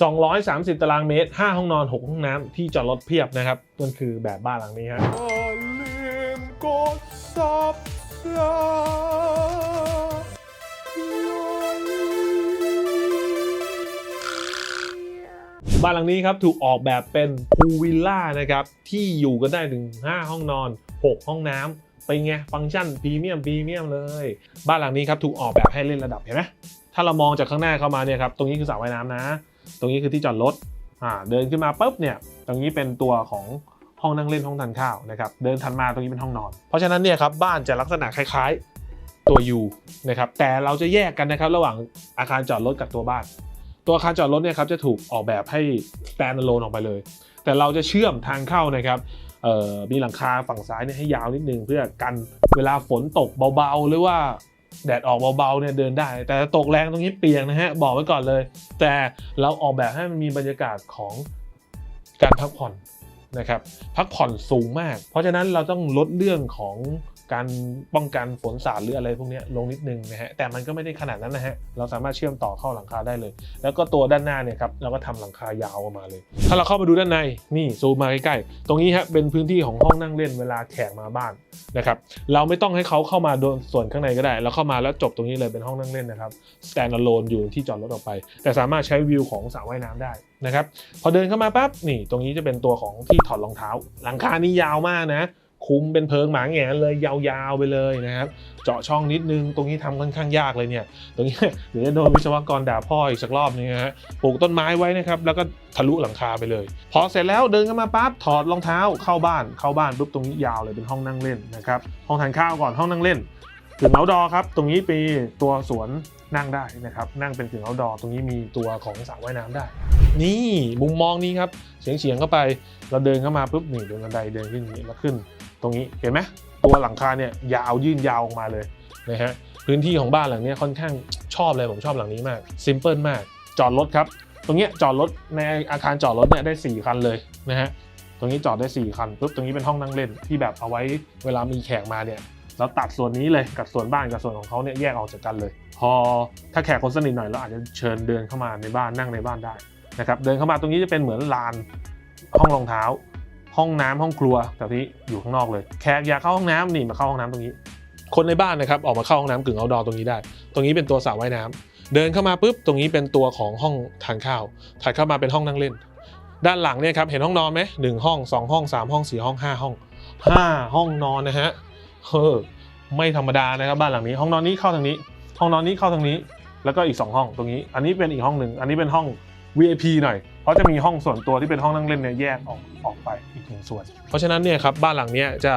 230 ตารางเมตร 5 ห้องนอน 6 ห้องน้ำที่จอดรถเพียบนะครับมันคือแบบบ้านหลังนี้ฮะบ้านหลังนี้ครับถูกออกแบบเป็นพูลวิลล่านะครับที่อยู่กันได้ถึง 5 ห้องนอน 6 ห้องน้ำเป็นไงฟังก์ชันพรีเมียมพรีเมียมเลย บ้านหลังนี้ครับถูกออกแบบให้เล่นระดับเห็นไหมถ้าเรามองจากข้างหน้าเข้ามาเนี่ยครับตรงนี้คือสระว่ายน้ำนะ ตรงนี้คือที่จอดรถอ่าเดินขึ้นมาปุ๊บเนี่ยตรงนี้เป็นตัวของห้องนั่งเล่นห้องทานข้าวนะครับเดินถัดมาตรงนี้เป็นห้องนอน เพราะฉะนั้นเนี่ยครับบ้านจะลักษณะคล้ายๆตัว U นะครับแต่เราจะแยกกันนะครับระหว่างอาคารจอดรถกับตัวบ้าน ตัวอาคารจอดรถเนี่ยครับจะถูกออกแบบให้ stand alone ออกไปเลย แต่เราจะเชื่อมทางเข้านะครับมีหลังคาฝั่งซ้ายเนี่ยให้ยาวนิดนึงเพื่อกันเวลาฝนตกเบาๆ หรือว่า แดดออกเบาๆเนี่ยเดินได้ แต่ตกแรงตรงนี้เปียกนะฮะบอกไว้ก่อนเลย แต่เราออกแบบให้มันมีบรรยากาศของการพักผ่อนนะครับพักผ่อนสูงมาก เพราะฉะนั้นเราต้องลดเรื่องของ การป้องกันฝนสาดหรืออะไรพวกนี้ลงนิดนึงนะฮะแต่มันก็ไม่ได้ขนาดนั้นนะฮะเราสามารถเชื่อมต่อเข้าหลังคาได้เลย แล้วก็ตัวด้านหน้าเนี่ยครับเราก็ทำหลังคายาวออกมาเลย ถ้าเราเข้ามาดูด้านในนี่ซูมมาใกล้ๆตรงนี้ฮะเป็นพื้นที่ของห้องนั่งเล่นเวลาแขกมาบ้านนะครับเราไม่ต้องให้เขาเข้ามาโดนส่วนข้างในก็ได้ เราเข้ามาแล้วจบตรงนี้เลยเป็นห้องนั่งเล่นนะครับ stand alone อยู่ที่จอดรถออกไป แต่สามารถใช้วิวของสระว่ายน้ำได้นะครับพอเดินเข้ามาปั๊บนี่ตรงนี้จะเป็นตัวของที่ถอดรองเท้า หลังคานี่ยาวมากนะ คุมเป็นเพิงหมางแงนเลยยาวๆไปเลยนะครับ เจาะช่องนิดนึงตรงนี้ทำค่อนข้างยากเลยเนี่ย ตรงนี้เดี๋ยวจะโดนวิศวกรด่าพ่ออีกสักรอบนึงนะฮะปลูกต้นไม้ไว้นะครับ แล้วก็ทะลุหลังคาไปเลย พอเสร็จแล้วเดินเข้ามาปั๊บถอดรองเท้าเข้าบ้านเข้าบ้านปุ๊บตรงนี้ยาวเลยเป็นห้องนั่งเล่นนะครับห้องทานข้าวก่อนห้องนั่งเล่นถึงเอาดอครับ ตรงนี้มีตัวสวนนั่งได้นะครับ นั่งเป็นถึงเอาดอตรงนี้มีตัวของสระว่ายน้ำได้ นี่มุมมองนี้ครับเฉียงเฉียงๆเข้าไป เราเดินเข้ามาปุ๊บนี่เดินบันไดเดินขึ้นนี้แล้วขึ้น ตรงนี้เห็นไหมตัวหลังคาเนี่ยยาวยื่นยาวออกมาเลยนะฮะพื้นที่ของบ้านหลังนี้ค่อนข้างชอบเลยผมชอบหลังนี้มากซิมเพิลมากจอดรถครับ ตรงนี้จอดรถในอาคารจอดรถเนี่ยได้ 4 คันเลยนะฮะตรงนี้จอดได้ 4 คันปุ๊บตรงนี้เป็นห้องนั่งเล่นที่แบบเอาไว้เวลามีแขกมาเนี่ยเราตัดส่วนนี้เลยกับส่วนบ้านกับส่วนของเขาเนี่ยแยกออกจากกันเลย พอถ้าแขกคนสนิทหน่อยเราอาจจะเชิญเดินเข้ามาในบ้านนั่งในบ้านได้นะครับเดินเข้ามาตรงนี้จะเป็นเหมือนลานห้องรองเท้า ห้องน้ำห้องครัวแต่ที่อยู่ข้างนอกเลยแขกอยากเข้าห้องน้ำนี่มาเข้าห้องน้ำตรงนี้ คนในบ้านนะครับออกมาเข้าห้องน้ำกึ่งเอาดอตรงนี้ได้ ตรงนี้เป็นตัวสระว่ายน้ำเดินเข้ามาปุ๊บตรงนี้เป็นตัวของห้องทานข้าวถัดเข้ามาเป็นห้องนั่งเล่น ด้านหลังเนี่ยครับเห็นห้องนอนไหมหนึ่งห้องสองห้องสามห้องสี่ห้องห้าห้องห้าห้องนอนนะฮะเฮ้อไม่ธรรมดานะครับบ้านหลังนี้ ห้องนอนนี้เข้าทางนี้ ห้องนอนนี้เข้าทางนี้ แล้วก็อีกสองห้องตรงนี้ อันนี้เป็นอีกห้องหนึ่งอันนี้เป็นห้อง VIP หน่อย เพราะจะมีห้องส่วนตัวที่เป็นห้องนั่งเล่นเนี่ยแยกออกออกไปอีกหนึ่งส่วน เพราะฉะนั้นเนี่ยครับบ้านหลังเนี้ยจะ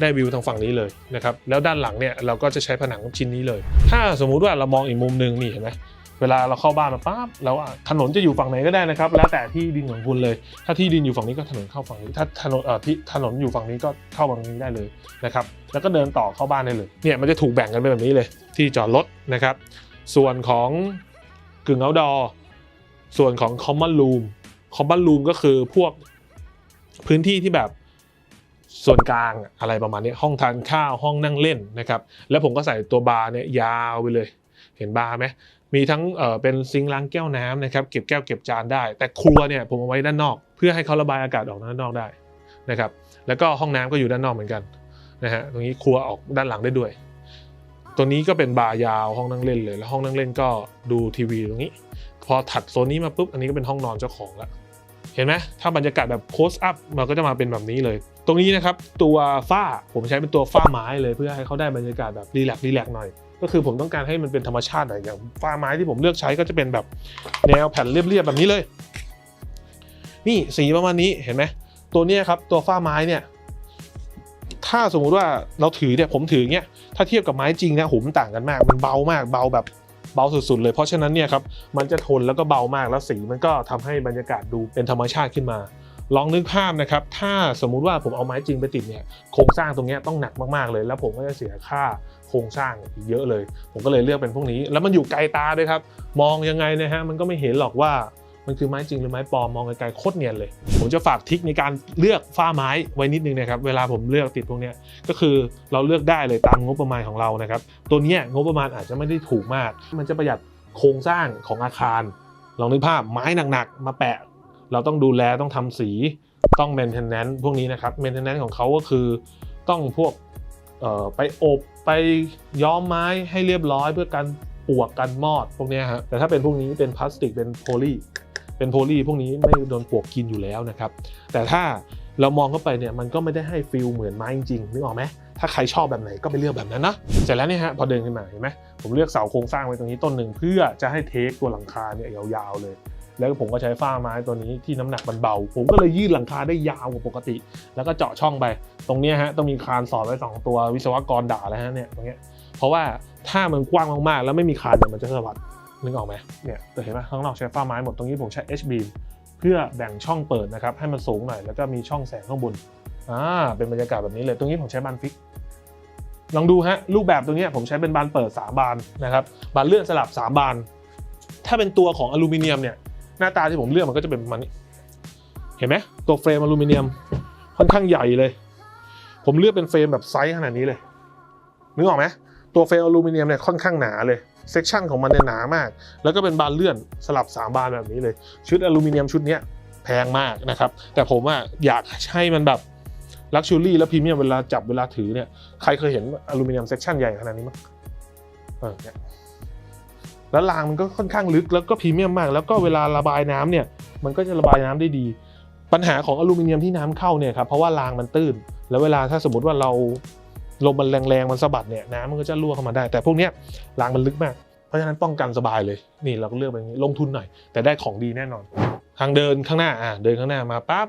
ได้วิวทางฝั่งนี้เลยนะครับแล้วด้านหลังเนี่ยเราก็จะใช้ผนังชิ้นนี้เลย ถ้าสมมุติว่าเรามองอีกมุมหนึ่งนี่เห็นไหมเวลาเราเข้าบ้านมาปั๊บแล้วถนนจะอยู่ฝั่งไหนก็ได้นะครับ แล้วแต่ที่ดินของคุณเลย ถ้าที่ดินอยู่ฝั่งนี้ก็ถนนเข้าฝั่งนี้ ถ้าถนนเอ่อที่ถนนอยู่ฝั่งนี้ก็เข้าฝั่งนี้ได้เลยนะครับ แล้วก็เดินต่อเข้าบ้านได้เลย เนี่ยมันจะถูกแบ่งกันเป็นแบบนี้เลย ที่จอดรถนะครับ ส่วนของกึ่ง outdoor ส่วนของ common room common room ก็คือพวกพื้นที่ที่แบบส่วนกลางอะไรประมาณนี้ห้องทานข้าวห้องนั่งเล่นนะครับ แล้วผมก็ใส่ตัวบาร์เนี่ยยาวไปเลย เห็นบาร์ไหมมีทั้งเอ่อเป็นซิงล้างแก้วน้ำนะครับเก็บแก้วเก็บจานได้ แต่ครัวเนี่ยผมเอาไว้ด้านนอก เพื่อให้เขาระบายอากาศออกด้านนอกได้นะครับแล้วก็ห้องน้ำก็อยู่ด้านนอกเหมือนกันนะฮะตรงนี้ครัวออกด้านหลังได้ด้วย ตัวนี้ก็เป็นบาร์ยาวห้องนั่งเล่นเลย แล้วห้องนั่งเล่นก็ดูทีวีตรงนี้ พอถัดโซนนี้มาปุ๊บอันนี้ก็เป็นห้องนอนเจ้าของละเห็นไหมถ้าบรรยากาศแบบโคสอัพมันก็จะมาเป็นแบบนี้เลย ตรงนี้นะครับตัวฝ้าผมใช้เป็นตัวฝ้าไม้เลยเพื่อให้เขาได้บรรยากาศแบบรีแลกซ์รีแลกซ์หน่อยก็คือผมต้องการให้มันเป็นธรรมชาติหน่อยอย่างฝ้าไม้ที่ผมเลือกใช้ก็จะเป็นแบบแนวแผ่นเรียบๆแบบนี้เลย นี่สีประมาณนี้เห็นไหมตัวเนี้ยครับตัวฝ้าไม้เนี่ย ถ้าสมมุติว่าเราถือเนี่ยผมถือเนี้ยถ้าเทียบกับไม้จริงนะหูมันต่างกันมาก มันเบามากเบาแบบ เบาสุดๆเลย เพราะฉะนั้นเนี่ยครับมันจะทนแล้วก็เบามากแล้วสีมันก็ทำให้บรรยากาศดูเป็นธรรมชาติขึ้นมา ลองนึกภาพนะครับ ถ้าสมมุติว่าผมเอาไม้จริงไปติดเนี่ยโครงสร้างตรงเนี้ยต้องหนักมากๆเลย แล้วผมก็จะเสียค่าโครงสร้างอีกเยอะเลย ผมก็เลยเลือกเป็นพวกนี้ แล้วมันอยู่ไกลตาด้วยครับ มองยังไงนะฮะมันก็ไม่เห็นหรอกว่า มันคือไม้จริงหรือไม้ปลอมมองไกลๆโคตรเนียนเลย ผมจะฝากทิคในการเลือกฝ้าไม้ไว้นิดนึงนะครับเวลาผมเลือกติดพวกนี้ก็คือเราเลือกได้เลยตามงบประมาณของเรานะครับตัวนี้งบประมาณอาจจะไม่ได้ถูกมาก มันจะประหยัดโครงสร้างของอาคารลองนึกภาพไม้หนักๆมาแปะ เราต้องดูแลต้องทำสีต้อง maintenance พวกนี้นะครับ maintenance ของเขาก็คือต้องพวกไปอบไปย้อมไม้ให้เรียบร้อยเพื่อกันปวกกันมอดพวกนี้ฮะแต่ถ้าเป็นพวกนี้เป็นพลาสติกเป็นโพลี เป็นโพลีพวกนี้ไม่โดนปวกกินอยู่แล้วนะครับ แต่ถ้าเรามองเข้าไปเนี่ยมันก็ไม่ได้ให้ฟิลเหมือนไม้จริงๆนึกออกไหมถ้าใครชอบแบบไหนก็ไปเลือกแบบนั้นนะเสร็จแล้วเนี่ยฮะพอเดินขึ้นมาเห็นไหมผมเลือกเสาโครงสร้างไว้ตรงนี้ต้นหนึ่งเพื่อจะให้เทคตัวหลังคาเนี่ยยาวๆเลย แล้วผมก็ใช้ฝ้าไม้ตัวนี้ที่น้ำหนักมันเบา ผมก็เลยยืดหลังคาได้ยาวกว่าปกติ แล้วก็เจาะช่องไป ตรงนี้ฮะต้องมีคานสอดไว้สองตัววิศวกรด่าแล้วฮะเนี่ยตรงเนี้ยเพราะว่าถ้ามันกว้างมากๆ แล้วไม่มีคานเนี่ยมันจะสะบัด นึกออกไหมเนี่ยแต่เห็นไหมข้างนอกใช้ฝ้าไม้หมดตรงนี้ผมใช้ H beam เพื่อแบ่งช่องเปิดนะครับให้มันสูงหน่อยแล้วก็มีช่องแสงข้างบนอ่าเป็นบรรยากาศแบบนี้เลย ตรงนี้ผมใช้บานฟิกลองดูฮะรูปแบบตรงนี้ผมใช้เป็นบานเปิด 3 บานนะครับบานเลื่อนสลับ 3 บาน ถ้าเป็นตัวของอลูมิเนียมเนี่ยหน้าตาที่ผมเลือกมันก็จะเป็นประมาณนี้เห็นไหมตัวเฟรมอลูมิเนียมค่อนข้างใหญ่เลย ผมเลือกเป็นเฟรมแบบไซส์ขนาดนี้เลยนึกออกไหมตัวเฟรมอลูมิเนียมเนี่ยค่อนข้างหนาเลย เซกชันของมันเนี่ยหนามาก แล้วก็เป็นบานเลื่อนสลับ 3 บานแบบนี้เลย ชุดอลูมิเนียมชุดนี้แพงมากนะครับ แต่ผมอะอยากให้มันแบบลักชูรี่และพรีเมียมเวลาจับเวลาถือเนี่ยใครเคยเห็นอลูมิเนียมเซกชันใหญ่ขนาดนี้มั้งเออเนี่ยแล้วรางมันก็ค่อนข้างลึกแล้วก็พรีเมียมมาก แล้วก็เวลาระบายน้ำเนี่ย มันก็จะระบายน้ำได้ดี ปัญหาของอลูมิเนียมที่น้ำเข้าเนี่ยครับเพราะว่ารางมันตื้น แล้วเวลาถ้าสมมติว่าเรา ลมมันแรงๆมันสะบัดเนี่ยน้ำมันก็จะรั่วเข้ามาได้ แต่พวกเนี้ยรางมันลึกมาก เพราะฉะนั้นป้องกันสบายเลยนี่เราก็เลือกแบบนี้ลงทุนหน่อย แต่ได้ของดีแน่นอน ทางเดินข้างหน้าอ่าเดินข้างหน้ามาปั๊บ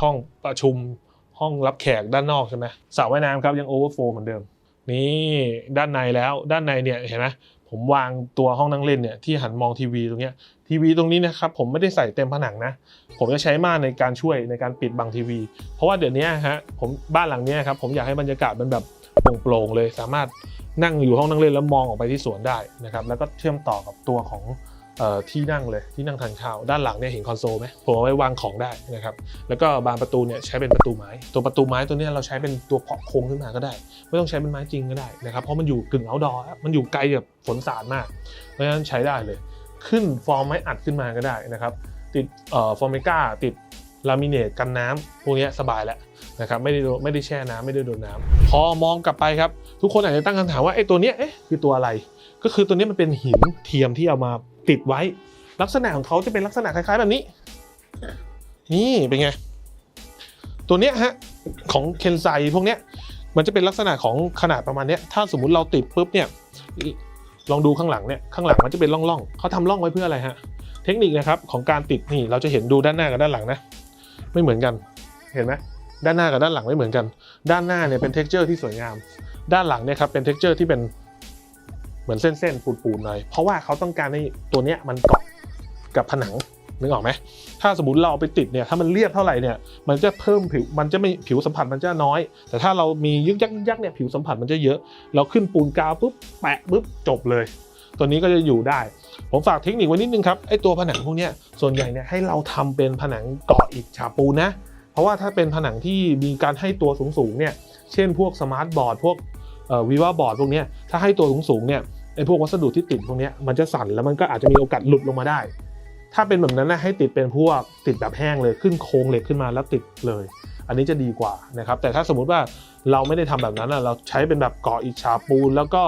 ห้องประชุมห้องรับแขกด้านนอกใช่ไหมสระว่ายน้ำครับยังโอเวอร์โฟเหมือนเดิม นี่ด้านในแล้วด้านในเนี่ยเห็นไหมผมวางตัวห้องนั่งเล่นเนี่ยที่หันมองทีวีตรงเนี้ยทีวีตรงนี้นะครับผมไม่ได้ใส่เต็มผนังนะ ผมจะใช้ม่านในการช่วยในการปิดบังทีวี เพราะว่าเดี๋ยวนี้ฮะผมบ้านหลังนี้ครับผมอยากให้บรรยากาศมันแบบ โปร่งๆเลย สามารถนั่งอยู่ห้องนั่งเล่นแล้วมองออกไปที่สวนได้นะครับแล้วก็เชื่อมต่อกับตัวของออที่นั่งเลยที่นั่งทานข้าวด้านหลังเนี่ยเห็นคอนโซลไหมผมเอาไว้วางของได้นะครับแล้วก็บานประตูเนี่ยใช้เป็นประตูไม้ตัวประตูไม้ตัวนี้เราใช้เป็นตัวเพาะโครงขึ้นมาก็ได้ ไม่ต้องใช้เป็นไม้จริงก็ได้นะครับเพราะมันอยู่กึ่งเอาดอร์มันอยู่ไกลกับฝนสาดมาก เพราะฉะนั้นใช้ได้เลย ขึ้นฟอร์มไม้อัดขึ้นมาก็ได้นะครับติดฟอร์เมก้าติดลามิเนตกันน้ำพวกนี้สบายแล้ว นะครับไม่ได้ไม่ได้แช่น้ำไม่ได้โดนน้ำพอมองกลับไปครับ ทุกคนอาจจะตั้งคำถามว่าไอ้ตัวเนี้ยเอ๊ะคือตัวอะไร ก็คือตัวเนี้ยมันเป็นหินเทียมที่เอามาติดไว้ ลักษณะของเขาจะเป็นลักษณะคล้ายๆแบบนี้ นี่เป็นไง ตัวเนี้ยฮะของเคนไซพวกเนี้ยมันจะเป็นลักษณะของขนาดประมาณเนี้ยถ้าสมมุติเราติดปุ๊บเนี่ยลองดูข้างหลังเนี่ยข้างหลังมันจะเป็นร่องๆเขาทำร่องไว้เพื่ออะไรฮะเทคนิคนะครับของการติดนี่เราจะเห็นดูด้านหน้ากับด้านหลังนะ ไม่เหมือนกันเห็นไหม ด้านหน้ากับด้านหลังไม่เหมือนกัน ด้านหน้าเนี่ยเป็นเท็กเจอร์ที่สวยงาม ด้านหลังเนี่ยครับเป็นเท็กเจอร์ที่เป็นเหมือนเส้นๆปูนๆหน่อย เพราะว่าเขาต้องการให้ตัวเนี้ยมันเกาะกับผนังนึกออกไหม ถ้าสมมติเราเอาไปติดเนี่ย ถ้ามันเรียบเท่าไหร่เนี่ย มันจะเพิ่มผิว มันจะไม่ผิวสัมผัสมันจะน้อย แต่ถ้าเรามียึกยักยักเนี่ยผิวสัมผัสมันจะเยอะ เราขึ้นปูนกาวปุ๊บแปะปุ๊บจบเลย ตัวนี้ก็จะอยู่ได้ ผมฝากเทคนิคไว้นิดนึงครับ ไอ้ตัวผนังพวกนี้ส่วนใหญ่เนี่ยให้เราทำเป็นผนังเกาะอิฐฉาปูนนะ เพราะว่าถ้าเป็นผนังที่มีการให้ตัวสูงๆเนี่ยเช่นพวกสมาร์ทบอร์ดพวกวีวาบอร์ดพวกนี้ถ้าให้ตัวสูงๆเนี่ยไอ้พวกวัสดุที่ติดพวกนี้มันจะสั่นแล้วมันก็อาจจะมีโอกาสหลุดลงมาได้ ถ้าเป็นแบบนั้นนะให้ติดเป็นพวกติดแบบแห้งเลยขึ้นโครงเหล็กขึ้นมาแล้วติดเลย อันนี้จะดีกว่านะครับแต่ถ้าสมมุติว่าเราไม่ได้ทำแบบนั้นนะเราใช้เป็นแบบก่ออิฐฉาปูน แล้วก็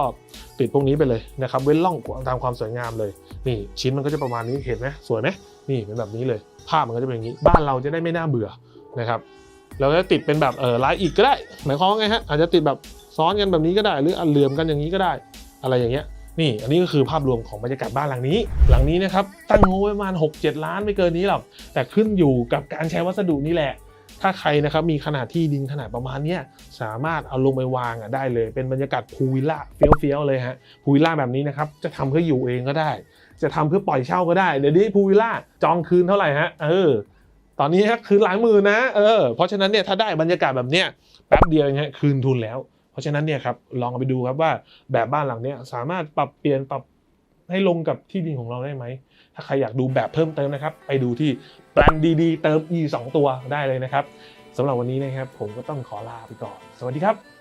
ติดพวกนี้ไปเลยนะครับเว้นร่องตามความสวยงามเลย นี่ชิ้นมันก็จะประมาณนี้เห็นไหมสวยไหมนี่เป็นแบบนี้เลย ภาพมันก็จะเป็นอย่างนี้ บ้านเราจะได้ไม่น่าเบื่อ นะครับเราจะติดเป็นแบบเออลายอีกก็ได้ หมายความว่าไงฮะอาจจะติดแบบซ้อนกันแบบนี้ก็ได้ หรืออันเหลื่อมกันอย่างนี้ก็ได้ อะไรอย่างเงี้ยนี่ อันนี้ก็คือภาพรวมของบรรยากาศบ้านหลังนี้ หลังนี้นะครับตั้งงบไว้ประมาณ 6-7 ล้านไม่เกินนี้หรอกแต่ขึ้นอยู่กับการใช้วัสดุนี่แหละ ถ้าใครนะครับมีขนาดที่ดินขนาดประมาณเนี้ยสามารถเอาลงไปวางอะได้เลย เป็นบรรยากาศพูวิลล่าเฟี้ยวๆเลยฮะพูวิลล่าแบบนี้นะครับจะทำเพื่ออยู่เองก็ได้ จะทำเพื่อปล่อยเช่าก็ได้เดี๋ยวนี้พูวิลล่าจองคืนเท่าไหร่ฮะเออ ตอนนี้คือหลายหมื่นนะเออเพราะฉะนั้นเนี่ยถ้าได้บรรยากาศแบบเนี้ยแป๊บเดียวเนี่ยคืนทุนแล้ว เพราะฉะนั้นเนี่ยครับลองไปดูครับว่าแบบบ้านหลังเนี้ยสามารถปรับเปลี่ยนปรับให้ลงกับที่ดินของเราได้ไหม ถ้าใครอยากดูแบบเพิ่มเติมนะครับ ไปดูที่แปลนดีๆเติม e 2 ตัวได้เลยนะครับสำหรับวันนี้นะครับผมก็ต้องขอลาไปก่อน สวัสดีครับ